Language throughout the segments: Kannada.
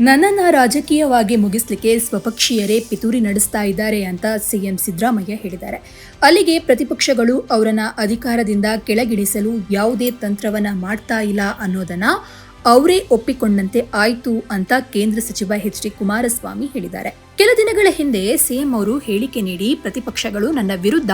ನನ್ನನ್ನ ರಾಜಕೀಯವಾಗಿ ಮುಗಿಸ್ಲಿಕ್ಕೆ ಸ್ವಪಕ್ಷೀಯರೇ ಪಿತೂರಿ ನಡೆಸ್ತಾ ಇದ್ದಾರೆ ಅಂತ ಸಿಎಂ ಸಿದ್ದರಾಮಯ್ಯ ಹೇಳಿದ್ದಾರೆ. ಅಲ್ಲಿಗೆ ಪ್ರತಿಪಕ್ಷಗಳು ಅವರನ್ನ ಅಧಿಕಾರದಿಂದ ಕೆಳಗಿಳಿಸಲು ಯಾವುದೇ ತಂತ್ರವನ್ನ ಮಾಡ್ತಾ ಇಲ್ಲ ಅನ್ನೋದನ್ನ ಅವರೇ ಒಪ್ಪಿಕೊಂಡಂತೆ ಆಯ್ತು ಅಂತ ಕೇಂದ್ರ ಸಚಿವ ಎಚ್ ಡಿ ಕುಮಾರಸ್ವಾಮಿ ಹೇಳಿದ್ದಾರೆ. ಕೆಲ ದಿನಗಳ ಹಿಂದೆ ಸಿಎಂ ಅವರು ಹೇಳಿಕೆ ನೀಡಿ ಪ್ರತಿಪಕ್ಷಗಳು ನನ್ನ ವಿರುದ್ಧ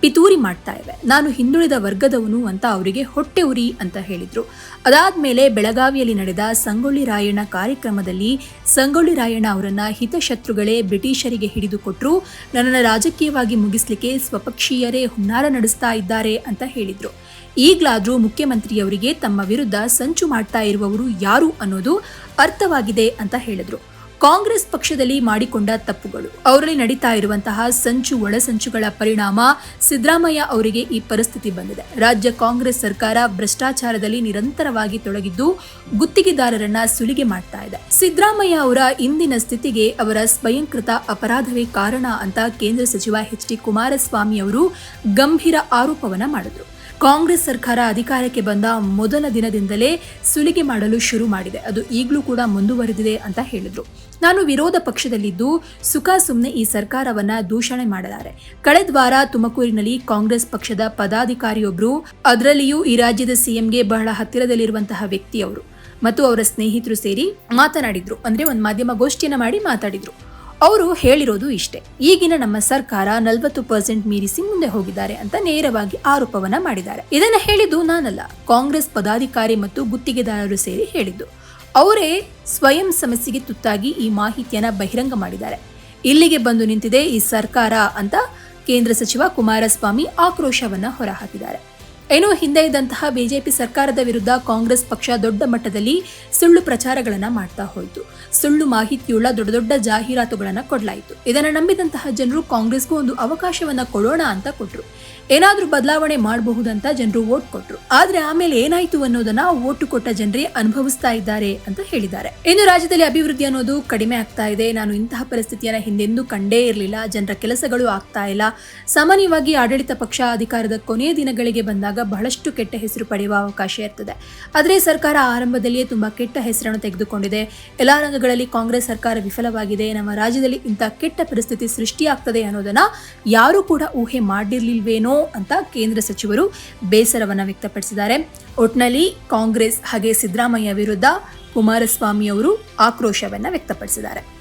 ಪಿತೂರಿ ಮಾಡ್ತಾ ಇವೆ. ನಾನು ಹಿಂದುಳಿದ ವರ್ಗದವನು ಅಂತ ಅವರಿಗೆ ಹೊಟ್ಟೆ ಉರಿ ಅಂತ ಹೇಳಿದ್ರು. ಅದಾದ್ಮೇಲೆ ಬೆಳಗಾವಿಯಲ್ಲಿ ನಡೆದ ಸಂಗೊಳ್ಳಿ ರಾಯಣ್ಣ ಕಾರ್ಯಕ್ರಮದಲ್ಲಿ ಸಂಗೊಳ್ಳಿ ರಾಯಣ್ಣ ಅವರನ್ನ ಹಿತಶತ್ರುಗಳೇ ಬ್ರಿಟಿಷರಿಗೆ ಹಿಡಿದುಕೊಟ್ರು ನನ್ನನ್ನು ರಾಜಕೀಯವಾಗಿ ಮುಗಿಸ್ಲಿಕ್ಕೆ ಸ್ವಪಕ್ಷೀಯರೇ ಹುನ್ನಾರ ನಡೆಸ್ತಾ ಇದ್ದಾರೆ ಅಂತ ಹೇಳಿದ್ರು. ಈಗಲಾದ್ರೂ ಮುಖ್ಯಮಂತ್ರಿಯವರಿಗೆ ತಮ್ಮ ವಿರುದ್ಧ ಸಂಚು ಮಾಡ್ತಾ ಇರುವವರು ಯಾರು ಅನ್ನೋದು ಅರ್ಥವಾಗಿದೆ ಅಂತ ಹೇಳಿದರು. ಕಾಂಗ್ರೆಸ್ ಪಕ್ಷದಲ್ಲಿ ಮಾಡಿಕೊಂಡ ತಪ್ಪುಗಳು, ಅವರಲ್ಲಿ ನಡೀತಾ ಇರುವಂತಹ ಸಂಚು ಒಳಸಂಚುಗಳ ಪರಿಣಾಮ ಸಿದ್ದರಾಮಯ್ಯ ಅವರಿಗೆ ಈ ಪರಿಸ್ಥಿತಿ ಬಂದಿದೆ. ರಾಜ್ಯ ಕಾಂಗ್ರೆಸ್ ಸರ್ಕಾರ ಭ್ರಷ್ಟಾಚಾರದಲ್ಲಿ ನಿರಂತರವಾಗಿ ತೊಡಗಿದ್ದು ಗುತ್ತಿಗೆದಾರರನ್ನ ಸುಲಿಗೆ ಮಾಡ್ತಾ ಇದೆ. ಸಿದ್ದರಾಮಯ್ಯ ಅವರ ಇಂದಿನ ಸ್ಥಿತಿಗೆ ಅವರ ಸ್ವಯಂಕೃತ ಅಪರಾಧವೇ ಕಾರಣ ಅಂತ ಕೇಂದ್ರ ಸಚಿವ ಎಚ್ ಡಿ ಕುಮಾರಸ್ವಾಮಿ ಅವರು ಗಂಭೀರ ಆರೋಪವನ್ನ ಮಾಡಿದ್ರು. ಕಾಂಗ್ರೆಸ್ ಸರ್ಕಾರ ಅಧಿಕಾರಕ್ಕೆ ಬಂದ ಮೊದಲ ದಿನದಿಂದಲೇ ಸುಲಿಗೆ ಮಾಡಲು ಶುರು ಮಾಡಿದೆ. ಅದು ಈಗಲೂ ಕೂಡ ಮುಂದುವರೆದಿದೆ ಅಂತ ಹೇಳಿದ್ರು. ನಾನು ವಿರೋಧ ಪಕ್ಷದಲ್ಲಿದ್ದು ಸುಖ ಸುಮ್ಮನೆ ಈ ಸರ್ಕಾರವನ್ನ ದೂಷಣೆ ಮಾಡಲಾರೆ. ಕಳೆದ ವಾರ ತುಮಕೂರಿನಲ್ಲಿ ಕಾಂಗ್ರೆಸ್ ಪಕ್ಷದ ಪದಾಧಿಕಾರಿಯೊಬ್ಬರು ಅದರಲ್ಲಿಯೂ ಈ ರಾಜ್ಯದ ಸಿಎಂಗೆ ಬಹಳ ಹತ್ತಿರದಲ್ಲಿರುವಂತಹ ವ್ಯಕ್ತಿಯವರು. ಮತ್ತು ಅವರ ಸ್ನೇಹಿತರು ಸೇರಿ ಮಾತನಾಡಿದ್ರು. ಅಂದ್ರೆ ಒಂದು ಮಾಧ್ಯಮ ಗೋಷ್ಠಿಯನ್ನ ಮಾಡಿ ಮಾತಾಡಿದ್ರು. ಅವರು ಹೇಳಿರೋದು ಇಷ್ಟೇ. ಈಗಿನ ನಮ್ಮ ಸರ್ಕಾರ ನಲವತ್ತು ಪರ್ಸೆಂಟ್ ಮೀರಿಸಿ ಮುಂದೆ ಹೋಗಿದ್ದಾರೆ ಅಂತ ನೇರವಾಗಿ ಆರೋಪವನ್ನ ಮಾಡಿದ್ದಾರೆ. ಇದನ್ನ ಹೇಳಿದ್ದು ನಾನಲ್ಲ, ಕಾಂಗ್ರೆಸ್ ಪದಾಧಿಕಾರಿ ಮತ್ತು ಗುತ್ತಿಗೆದಾರರು ಸೇರಿ ಹೇಳಿದ್ದು. ಅವರೇ ಸ್ವಯಂ ಸಮಸ್ಯೆಗೆ ತುತ್ತಾಗಿ ಈ ಮಾಹಿತಿಯನ್ನ ಬಹಿರಂಗ ಮಾಡಿದ್ದಾರೆ. ಇಲ್ಲಿಗೆ ಬಂದು ನಿಂತಿದೆ ಈ ಸರ್ಕಾರ ಅಂತ ಕೇಂದ್ರ ಸಚಿವ ಕುಮಾರಸ್ವಾಮಿ ಆಕ್ರೋಶವನ್ನ ಹೊರಹಾಕಿದ್ದಾರೆ. ಏನೋ ಹಿಂದೆ ಇದ್ದಂತಹ ಬಿಜೆಪಿ ಸರ್ಕಾರದ ವಿರುದ್ಧ ಕಾಂಗ್ರೆಸ್ ಪಕ್ಷ ದೊಡ್ಡ ಮಟ್ಟದಲ್ಲಿ ಸುಳ್ಳು ಪ್ರಚಾರಗಳನ್ನ ಮಾಡ್ತಾ ಹೋಯಿತು. ಸುಳ್ಳು ಮಾಹಿತಿಯುಳ್ಳ ದೊಡ್ಡ ದೊಡ್ಡ ಜಾಹೀರಾತುಗಳನ್ನ ಕೊಡಲಾಯಿತು. ಇದನ್ನ ನಂಬಿದಂತಹ ಜನರು ಕಾಂಗ್ರೆಸ್ಗೂ ಒಂದು ಅವಕಾಶವನ್ನ ಕೊಡೋಣ ಅಂತ ಕೊಟ್ರು. ಏನಾದರೂ ಬದಲಾವಣೆ ಮಾಡಬಹುದಂತ ಜನರು ವೋಟ್ ಕೊಟ್ರು. ಆದ್ರೆ ಆಮೇಲೆ ಏನಾಯ್ತು ಅನ್ನೋದನ್ನ ಓಟು ಕೊಟ್ಟ ಜನರೇ ಅನುಭವಿಸ್ತಾ ಇದ್ದಾರೆ ಅಂತ ಹೇಳಿದ್ದಾರೆ. ಇನ್ನು ರಾಜ್ಯದಲ್ಲಿ ಅಭಿವೃದ್ಧಿ ಅನ್ನೋದು ಕಡಿಮೆ ಆಗ್ತಾ ಇದೆ. ನಾನು ಇಂತಹ ಪರಿಸ್ಥಿತಿಯನ್ನ ಹಿಂದೆಂದೂ ಕಂಡೇ ಇರಲಿಲ್ಲ. ಜನರ ಕೆಲಸಗಳು ಆಗ್ತಾ ಇಲ್ಲ. ಸಾಮಾನ್ಯವಾಗಿ ಆಡಳಿತ ಪಕ್ಷ ಅಧಿಕಾರದ ಕೊನೆಯ ದಿನಗಳಿಗೆ ಬಂದಾಗ ಬಹಳಷ್ಟು ಕೆಟ್ಟ ಹೆಸರು ಪಡೆಯುವ ಅವಕಾಶ ಇರ್ತದೆ. ಆದರೆ ಸರ್ಕಾರ ಆರಂಭದಲ್ಲಿಯೇ ತುಂಬ ಕೆಟ್ಟ ಹೆಸರನ್ನು ತೆಗೆದುಕೊಂಡಿದೆ. ಎಲ್ಲ ರಂಗಗಳಲ್ಲಿ ಕಾಂಗ್ರೆಸ್ ಸರ್ಕಾರ ವಿಫಲವಾಗಿದೆ. ನಮ್ಮ ರಾಜ್ಯದಲ್ಲಿ ಇಂಥ ಕೆಟ್ಟ ಪರಿಸ್ಥಿತಿ ಸೃಷ್ಟಿಯಾಗ್ತದೆ ಅನ್ನೋದನ್ನ ಯಾರು ಕೂಡ ಊಹೆ ಮಾಡಿರಲಿಲ್ವೇನೋ ಅಂತ ಕೇಂದ್ರ ಸಚಿವರು ಬೇಸರವನ್ನ ವ್ಯಕ್ತಪಡಿಸಿದ್ದಾರೆ. ಒಟ್ನಲ್ಲಿ ಕಾಂಗ್ರೆಸ್ ಹಾಗೆ ಸಿದ್ದರಾಮಯ್ಯ ವಿರುದ್ಧ ಕುಮಾರಸ್ವಾಮಿ ಅವರು ಆಕ್ರೋಶವನ್ನ ವ್ಯಕ್ತಪಡಿಸಿದ್ದಾರೆ.